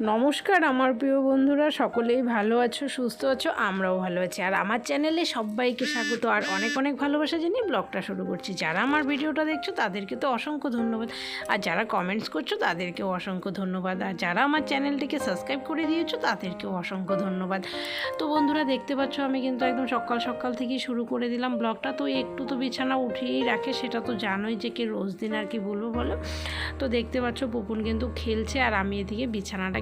নমস্কার, আমার প্রিয় বন্ধুরা, সকলেই ভালো আছো, সুস্থ আছো, আমরাও ভালো আছি। আর আমার চ্যানেলে সবাইকে স্বাগত। আর অনেক অনেক ভালোবাসা জানিয়ে ব্লগটা শুরু করছি। যারা আমার ভিডিওটা দেখছ, তাদেরকে তো অসংখ্য ধন্যবাদ। আর যারা কমেন্টস করছ, তাদেরকেও অসংখ্য ধন্যবাদ। আর যারা আমার চ্যানেলটিকে সাবস্ক্রাইব করে দিয়েছ, তাদেরকেও অসংখ্য ধন্যবাদ। তো বন্ধুরা, দেখতে পাচ্ছ আমি কিন্তু একদম সকাল সকাল থেকেই শুরু করে দিলাম ব্লগটা। তো একটু তো বিছানা উঠিয়েই রাখে, সেটা তো জানোই যে কে রোজ দিন আর কি বলব বলো। তো দেখতে পাচ্ছ পুপুন কিন্তু খেলছে, আর আমি এদিকে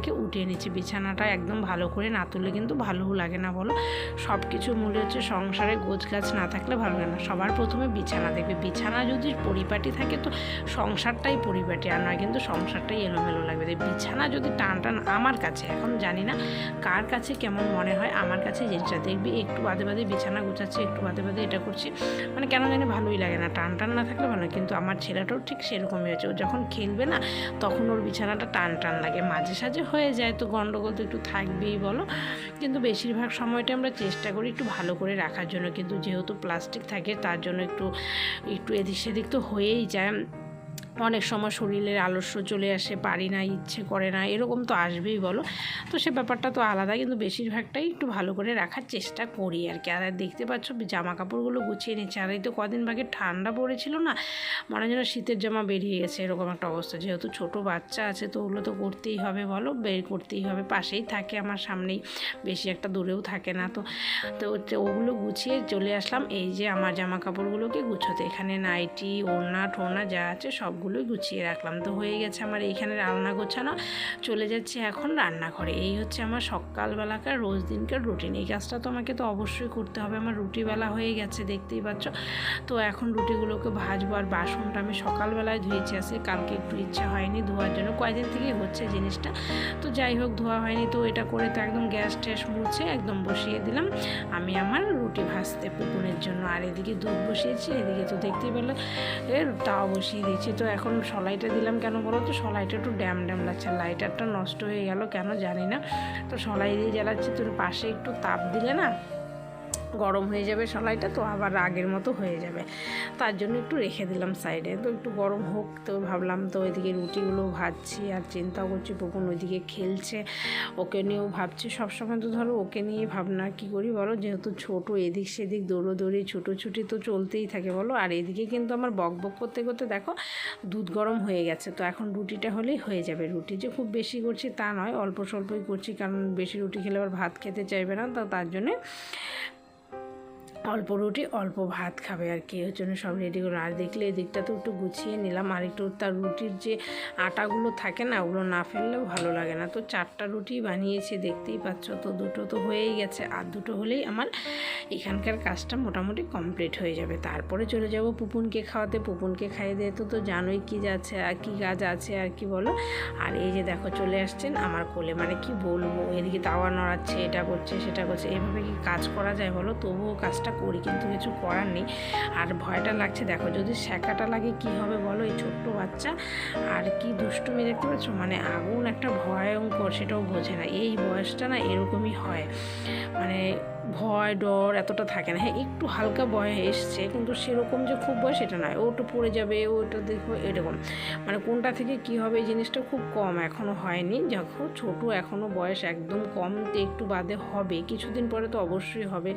বিছানাটাকে উঠিয়ে নিচ্ছি। বিছানাটা একদম ভালো করে না তুললে কিন্তু ভালোও লাগে না বলো। সব কিছু মূলে হচ্ছে সংসারে গোছ গাছ না থাকলে ভালো লাগে না। সবার প্রথমে বিছানা দেখবে। বিছানা যদি পরিপাটি থাকে তো সংসারটাই পরিপাটি আর নয় কিন্তু সংসারটাই এলোমেলো লাগবে। তো বিছানা যদি টান টান আমার কাছে, এখন জানি না কার কাছে কেমন মনে হয়, আমার কাছে জিনিসটা দেখবি, একটু বাদে বাদে বিছানা গোছাচ্ছি, একটু বাদে বাদে এটা করছি মানে কেন জানি ভালোই লাগে না। টান টান না থাকলে ভালো কিন্তু আমার ছেলেটাও ঠিক সেরকমই হয়েছে। ও যখন খেলবে না, তখন ওর বিছানাটা টান টান লাগে। মাঝে সাঝে হয়ে যায়, তো গন্ডগোল তো একটু থাকবেই বলো। কিন্তু বেশিরভাগ সময়টা আমরা চেষ্টা করি একটু ভালো করে রাখার জন্য। কিন্তু যেহেতু প্লাস্টিক থাকে, তার জন্য একটু একটু এদিক সেদিক তো হয়েই যায়। অনেক সময় শরীরের আলস্য চলে আসে, পারি না, ইচ্ছে করে না, এরকম তো আসবেই বলো। তো সে ব্যাপারটা তো আলাদা, কিন্তু বেশিরভাগটাই একটু ভালো করে রাখার চেষ্টা করি আর কি। আর দেখতে পাচ্ছ জামা কাপড়গুলো গুছিয়ে নিচ্ছে, আর এই তো কদিন বাগে ঠান্ডা পড়েছিল না, মনে যেন শীতের জামা বেরিয়ে গেছে, এরকম একটা অবস্থা। যেহেতু ছোট বাচ্চা আছে, তো ওগুলো তো করতেই হবে বলো, বের করতেই হবে, পাশেই থাকে আমার সামনেই, বেশি একটা দূরেও থাকে না তো। তো ওগুলো গুছিয়ে চলে আসলাম, এই যে আমার জামা কাপড়গুলোকে গুছোতে, এখানে নাইটি, ওড়না, ঠোনা যা আছে সবগুলোই গুছিয়ে রাখলাম। তো হয়ে গেছে আমার এইখানে রান্না গোছানো। চলে যাচ্ছে এখন রান্নাঘরে। এই হচ্ছে আমার সকালবেলাকার রোজ দিনকার রুটিন। এই কাজটা তো আমাকে তো অবশ্যই করতে হবে। আমার রুটিবেলা হয়ে গেছে, দেখতেই পাচ্ছ। তো এখন রুটিগুলোকে ভাজবো আর বাসনটা আমি সকালবেলায় ধুয়েছি। আসে কালকে একটু ইচ্ছা হয়নি ধোয়ার জন্য। কয়দিন থেকেই হচ্ছে জিনিসটা। তো যাই হোক, ধোয়া হয়নি। তো এটা করে তো একদম গ্যাস ট্যাস মুছে একদম বসিয়ে দিলাম। আমি আমার রুটি ভাজতে পুকুরের জন্য। আর এদিকে দুধ বসিয়েছি, এদিকে তো দেখতেই পেলে তাও বসিয়ে দিয়েছি। তো এখন সলাইটা দিলাম কেন বলো তো? সলাইটা একটু ড্যাম ড্যাম লাগছে। লাইটারটা নষ্ট হয়ে গেল, কেন জানি না। তো সলাই দিয়ে জ্বালাচ্ছি, তোর পাশে একটু তাপ দিলে না গরম হয়ে যাবে সলাইটা, তো আবার আগের মতো হয়ে যাবে। তার জন্য একটু রেখে দিলাম সাইডে। তো একটু গরম হোক, তো ভাবলাম তো ওইদিকে রুটিগুলো ভাজছি আর চিন্তা করছি পুকুন ওইদিকে খেলছে। ওকে নিয়েও ভাবছি। সবসময় তো ধরো ওকে নিয়ে ভাবনা, কী করি বলো? যেহেতু ছোট, এদিক সেদিক দৌড়ো দৌড়োদৌড়ি, ছুটোছুটি তো চলতেই থাকে বলো। আর এদিকে কিন্তু আমার বক বক করতে করতে দেখো দুধ গরম হয়ে গেছে। তো এখন রুটিটা হলেই হয়ে যাবে। রুটি যে খুব বেশি করছি তা নয়, অল্প স্বল্পই করছি, কারণ বেশি রুটি খেলে আবার ভাত খেতে চাইবে না, তো তার জন্যে অল্প রুটি, অল্প ভাত খাবে আর কি। ওর জন্য সব রেডি করে। আর দেখলে এদিকটা তো একটু গুছিয়ে নিলাম। আর একটু তার রুটির যে আটাগুলো থাকে না, ওগুলো না ফেললেও ভালো লাগে না। তো চারটা রুটি বানিয়েছি, দেখতেই পাচ্ছ তো দুটো তো হয়েই গেছে। আর দুটো হলেই আমার এখানকার কাজটা মোটামুটি কমপ্লিট হয়ে যাবে। তারপরে চলে যাব পুপুনকে খাওয়াতে। পুপুনকে খাইয়ে দিয়ে তো তো জানোই কী যাচ্ছে আর কী কাজ আছে আর কি বলো। আর এই যে দেখো চলে আসছেন আমার কোলে। মানে কি বলব? এদিকে তাওয়া নড়াচ্ছে, এটা করছে, সেটা করছে। এভাবে কি কাজ করা যায় বলো? তবুও কাজটা করি, কিন্তু কিছু করার নেই। আর ভয়টা লাগছে, দেখো, যদি শেখাটা লাগে কি হবে বলো, এই ছোট্ট বাচ্চা? আর কি দুষ্টুমি দেখতে পাচ্ছ? মানে আগুন একটা ভয়ঙ্কর, সেটাও বোঝে না। এই বয়সটা না এরকমই হয়। মানে ভয়, ডর এতটা থাকে না। হ্যাঁ একটু হালকা ভয় এসছে, কিন্তু সেরকম যে খুব ভয় সেটা নয়। ওটা পড়ে যাবে ওটা দেখব এরকম। মানে কোনটা থেকে কি হবে এই জিনিসটা খুব কম এখনও হয়নি। যখন ছোট এখনও বয়স একদম কম একটু বাদে হবে। কিছুদিন পরে তো অবশ্যই হবে।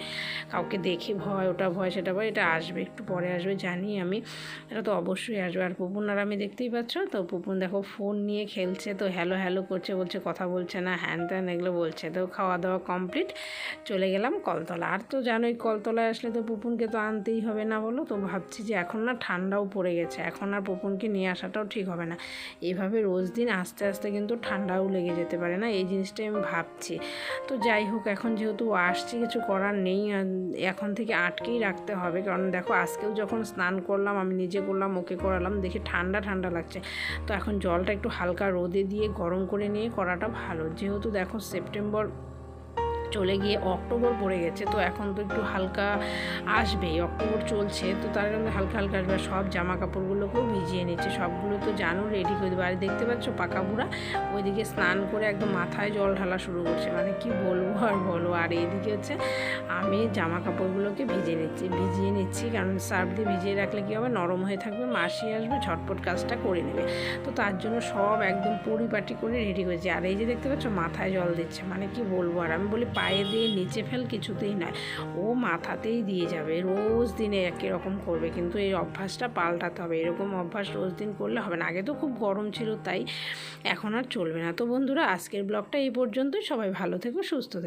কাউকে দেখে ভয়, ওটা ভয়, সেটা ভয়, এটা আসবে, একটু পরে আসবে, জানি আমি। এটা তো অবশ্যই আসবে। আর পুপুন আর আমি দেখতেই পাচ্ছ? তো পুপুন দেখো ফোন নিয়ে খেলছে, তো হ্যালো হ্যালো করছে, বলছে, কথা বলছে না, হ্যান ত্যান এগুলো বলছে। তো খাওয়া দাওয়া কমপ্লিট, চলে গেলাম কলতলা। আর তো জানোই, কলতলায় আসলে তো পুপুনকে তো আনতেই হবে না বলো। তো ভাবছি যে এখন না ঠান্ডাও পড়ে গেছে। এখন আর পুপুনকে নিয়ে আসাটাও ঠিক হবে না। এভাবে রোজ দিন আস্তে আস্তে কিন্তু ঠান্ডাও লেগে যেতে পারে না। এই জিনিসটাই আমি ভাবছি। তো যাই হোক, এখন যেহেতু আসছে, কিছু করার নেই। এখন থেকে আটকেই রাখতে হবে। কারণ দেখো, আজকেও যখন স্নান করলাম, আমি নিজে করলাম, ওকে করালাম, দেখি ঠান্ডা ঠান্ডা লাগছে। তো এখন জলটা একটু হালকা রোদে দিয়ে গরম করে নিয়ে করাটা ভালো। যেহেতু দেখো, সেপ্টেম্বর চলে গিয়ে অক্টোবর পড়ে গেছে, তো এখন তো একটু হালকা আসবেই। অক্টোবর চলছে, তো তার জন্য হালকা হালকা আসবে। সব জামা কাপড়গুলোকেও ভিজিয়ে নিচ্ছে। সবগুলো তো জানো রেডি করে দেবো আর দেখতে পাচ্ছ, পাকা বুড়া। ওইদিকে স্নান করে একদম মাথায় জল ঢালা শুরু করছে। মানে কি বলব আর বলো আর এইদিকে হচ্ছে আমি জামা কাপড়গুলোকে ভিজিয়ে নিচ্ছি ভিজিয়ে নিচ্ছি। কারণ সার্ফ দিয়ে ভিজিয়ে রাখলে কী হবে? নরম হয়ে থাকবে, মাসি আসবে, ঝটপট কাজটা করে নেবে। তো তার জন্য সব একদম পরিপাটি করে রেডি করেছি। আর এই যে দেখতে পাচ্ছ, মাথায় জল দিচ্ছে। মানে কি বলব? আর আমি বলি পায়ে দিয়ে নিচে ফেল কিছুতেই নয়। ও মাথাতেই দিয়ে যাবে। রোজ দিনে একই রকম করবে, কিন্তু এই অভ্যাসটা পাল্টাতে হবে। এরকম অভ্যাস রোজ দিন করলে হবে না। আগে তো খুব গরম ছিল, তাই এখন আর চলবে না। তো বন্ধুরা, আজকের ব্লগটা এই পর্যন্তই। সবাই ভালো থেকো, সুস্থ থেকো।